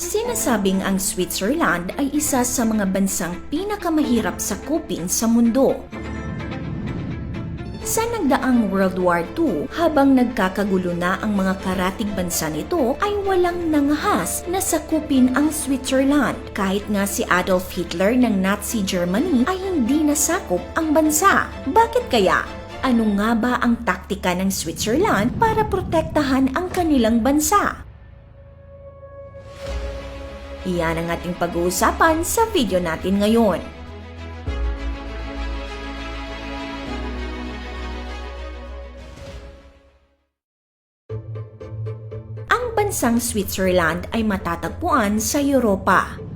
Sinasabing ang Switzerland ay isa sa mga bansang pinakamahirap sakupin sa mundo. Sa nagdaang World War II, habang nagkakagulo na ang mga karatig bansa nito, ay walang nangahas na sakupin ang Switzerland. Kahit nga si Adolf Hitler ng Nazi Germany ay hindi nasakop ang bansa. Bakit kaya? Ano nga ba ang taktika ng Switzerland para protektahan ang kanilang bansa? Iyan ang ating pag-uusapan sa video natin ngayon. Ang bansang Switzerland ay matatagpuan sa Europa.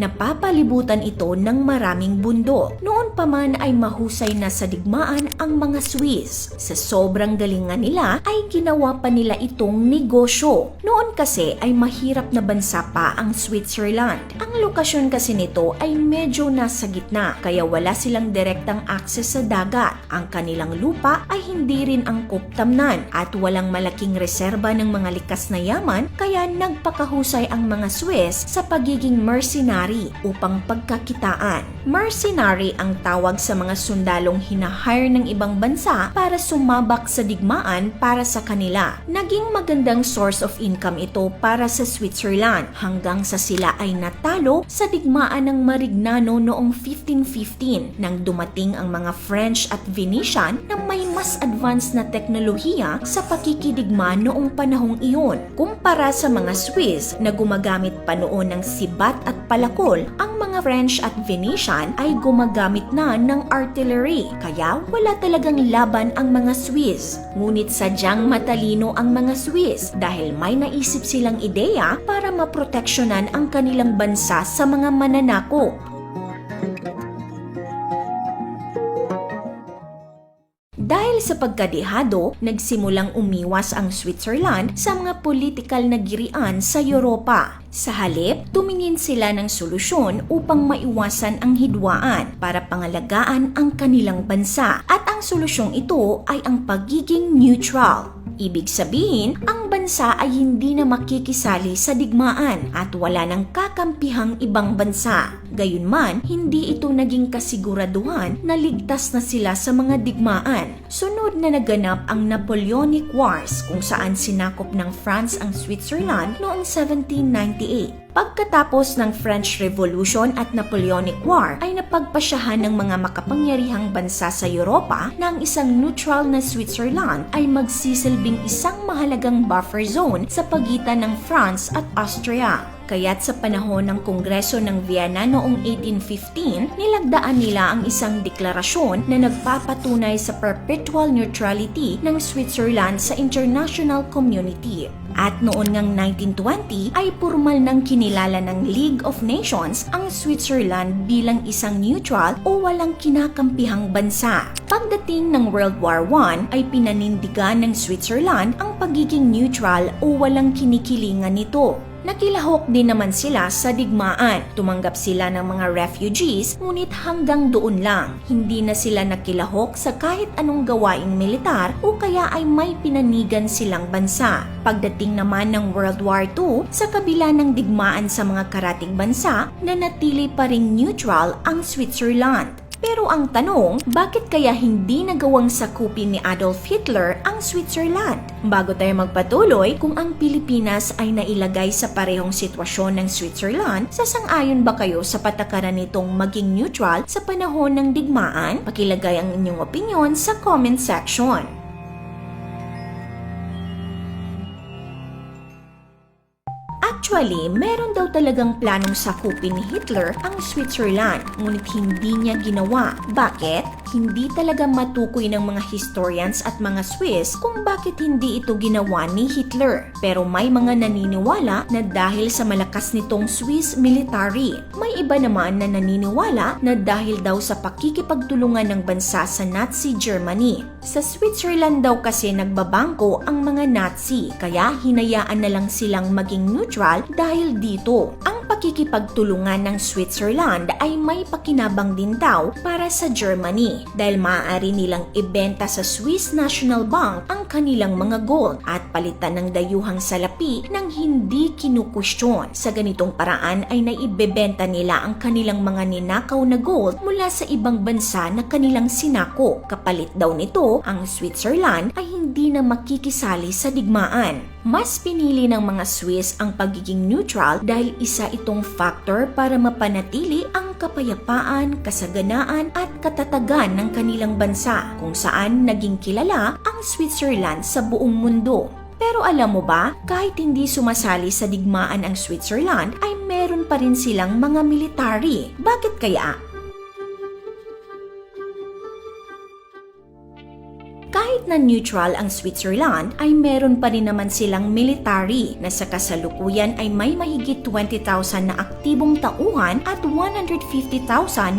Napapalibutan ito ng maraming bundok. Noon pa man ay mahusay na sa digmaan ang mga Swiss. Sa sobrang galingan nila ay ginawa pa nila itong negosyo. Noon kasi ay mahirap na bansa pa ang Switzerland. Ang lokasyon kasi nito ay medyo nasa gitna kaya wala silang direktang akses sa dagat. Ang kanilang lupa ay hindi rin angkop tamnan at walang malaking reserba ng mga likas na yaman kaya nagpakahusay ang mga Swiss sa pagiging mercenary upang pagkakitaan. Mercenary ang tawag sa mga sundalong hinahire ng ibang bansa para sumabak sa digmaan para sa kanila. Naging magandang source of income ito para sa Switzerland hanggang sa sila ay natalo sa digmaan ng Marignano noong 1515 nang dumating ang mga French at Venetian na may mas advanced na teknolohiya sa pakikidigma noong panahong iyon kumpara sa mga Swiss na gumagamit pa noon ng sibat at palakol ang mga French at Venetian ay gumagamit na ng artillery kaya wala talagang laban ang mga Swiss. Ngunit sadyang matalino ang mga Swiss dahil may naisip silang ideya para maproteksyonan ang kanilang bansa sa mga mananakop. Dahil sa pagkadihado, nagsimulang umiwas ang Switzerland sa mga politikal na girian sa Europa. Sa halip, tumingin sila ng solusyon upang maiwasan ang hidwaan para pangalagaan ang kanilang bansa at ang solusyong ito ay ang pagiging neutral. Ibig sabihin, ang bansa ay hindi na makikisali sa digmaan at wala nang kakampihang ibang bansa. Gayunman, hindi ito naging kasiguraduhan na ligtas na sila sa mga digmaan. Sunod na naganap ang Napoleonic Wars kung saan sinakop ng France ang Switzerland noong 1798. Pagkatapos ng French Revolution at Napoleonic War ay napagpasyahan ng mga makapangyarihang bansa sa Europa na ang isang neutral na Switzerland ay magsisilbing isang mahalagang buffer zone sa pagitan ng France at Austria. Kaya't sa panahon ng Kongreso ng Vienna noong 1815, nilagdaan nila ang isang deklarasyon na nagpapatunay sa perpetual neutrality ng Switzerland sa international community. At noon ngang 1920 ay formal nang kinilala ng League of Nations ang Switzerland bilang isang neutral o walang kinakampihang bansa. Pagdating ng World War I ay pinanindigan ng Switzerland ang pagiging neutral o walang kinikilingan nito. Nakilahok din naman sila sa digmaan. Tumanggap sila ng mga refugees, ngunit hanggang doon lang. Hindi na sila nakilahok sa kahit anong gawaing militar o kaya ay may pinanigan silang bansa. Pagdating naman ng World War II, sa kabila ng digmaan sa mga karating bansa, nanatili pa ring neutral ang Switzerland. Pero ang tanong, bakit kaya hindi nagawang sakupin ni Adolf Hitler ang Switzerland? Bago tayo magpatuloy, kung ang Pilipinas ay nailagay sa parehong sitwasyon ng Switzerland, sasang-ayon ba kayo sa patakaran nitong maging neutral sa panahon ng digmaan? Pakilagay ang inyong opinion sa comment section. Actually, meron daw talagang planong sakupin ni Hitler ang Switzerland, ngunit hindi niya ginawa. Bakit? Hindi talaga matukoy ng mga historians at mga Swiss kung bakit hindi ito ginawa ni Hitler. Pero may mga naniniwala na dahil sa malakas nitong Swiss military. May iba naman na naniniwala na dahil daw sa pakikipagtulungan ng bansa sa Nazi Germany. Sa Switzerland daw kasi nagbabangko ang mga Nazi, kaya hinayaan na lang silang maging neutral dahil dito. Ang pakikipagtulungan ng Switzerland ay may pakinabang din daw para sa Germany dahil maaari nilang ibenta sa Swiss National Bank ang kanilang mga gold at palitan ng dayuhang salapi ng hindi kinukwestiyon. Sa ganitong paraan ay naibebenta nila ang kanilang mga ninakaw na gold mula sa ibang bansa na kanilang sinako. Kapalit daw nito, ang Switzerland ay hindi na makikisali sa digmaan. Mas pinili ng mga Swiss ang pagiging neutral dahil isa itong factor para mapanatili ang kapayapaan, kasaganaan at katatagan ng kanilang bansa kung saan naging kilala ang Switzerland sa buong mundo. Pero alam mo ba, kahit hindi sumasali sa digmaan ang Switzerland, ay meron pa rin silang mga military. Bakit kaya? Na neutral ang Switzerland, ay meron pa rin naman silang military na sa kasalukuyan ay may mahigit 20,000 na aktibong tauhan at 150,000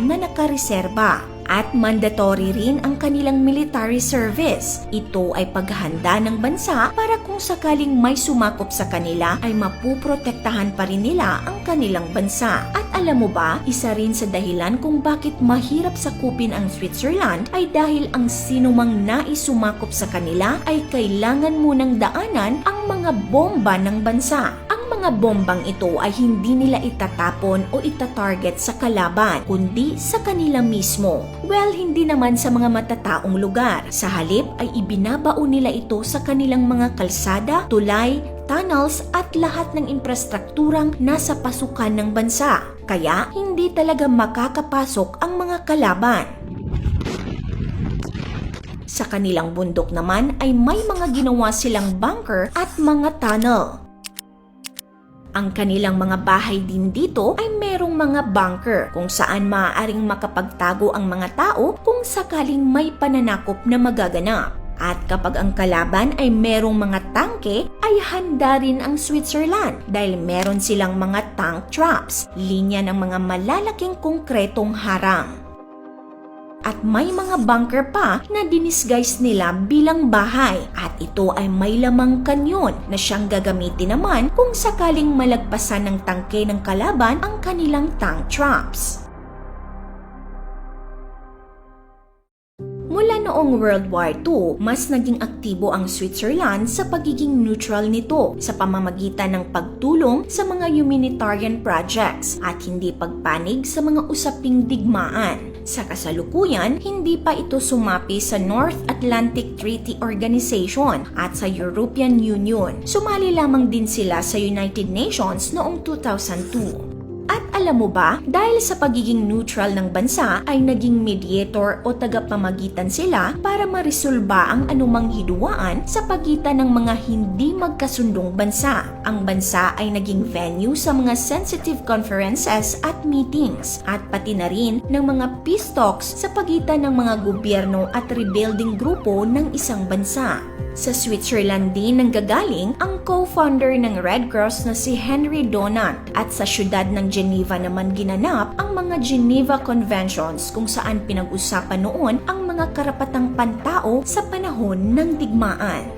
na nakareserba. At mandatory rin ang kanilang military service. Ito ay paghahanda ng bansa para kung sakaling may sumakop sa kanila ay mapuprotektahan pa rin nila ang kanilang bansa. At alam mo ba, isa rin sa dahilan kung bakit mahirap sakupin ang Switzerland ay dahil ang sinumang nais sumakop sa kanila ay kailangan munang daanan ang mga bomba ng bansa. Mga bombang ito ay hindi nila itatapon o itatarget sa kalaban, kundi sa kanila mismo. Well, hindi naman sa mga matataong lugar. Sa halip ay ibinabaon nila ito sa kanilang mga kalsada, tulay, tunnels at lahat ng infrastrukturang nasa pasukan ng bansa. Kaya hindi talaga makakapasok ang mga kalaban. Sa kanilang bundok naman ay may mga ginawa silang bunker at mga tunnel. Ang kanilang mga bahay din dito ay merong mga bunker kung saan maaaring makapagtago ang mga tao kung sakaling may pananakop na magaganap. At kapag ang kalaban ay merong mga tangke, ay handa rin ang Switzerland dahil meron silang mga tank traps, linya ng mga malalaking konkretong harang. At may mga bunker pa na dinisguise nila bilang bahay at ito ay may lamang kanyon na siyang gagamitin naman kung sakaling malagpasan ng tangke ng kalaban ang kanilang tank traps. Mula noong World War II, mas naging aktibo ang Switzerland sa pagiging neutral nito sa pamamagitan ng pagtulong sa mga humanitarian projects at hindi pagpanig sa mga usaping digmaan. Sa kasalukuyan, hindi pa ito sumapi sa North Atlantic Treaty Organization at sa European Union. Sumali lamang din sila sa United Nations noong 2002. Alam mo ba, dahil sa pagiging neutral ng bansa ay naging mediator o tagapamagitan sila para maresolba ang anumang hiduaan sa pagitan ng mga hindi magkasundong bansa. Ang bansa ay naging venue sa mga sensitive conferences at meetings at pati na rin ng mga peace talks sa pagitan ng mga gobyerno at rebuilding grupo ng isang bansa. Sa Switzerland din nanggagaling ang co-founder ng Red Cross na si Henry Donat at sa syudad ng Geneva naman ginanap ang mga Geneva Conventions kung saan pinag-usapan noon ang mga karapatang pantao sa panahon ng digmaan.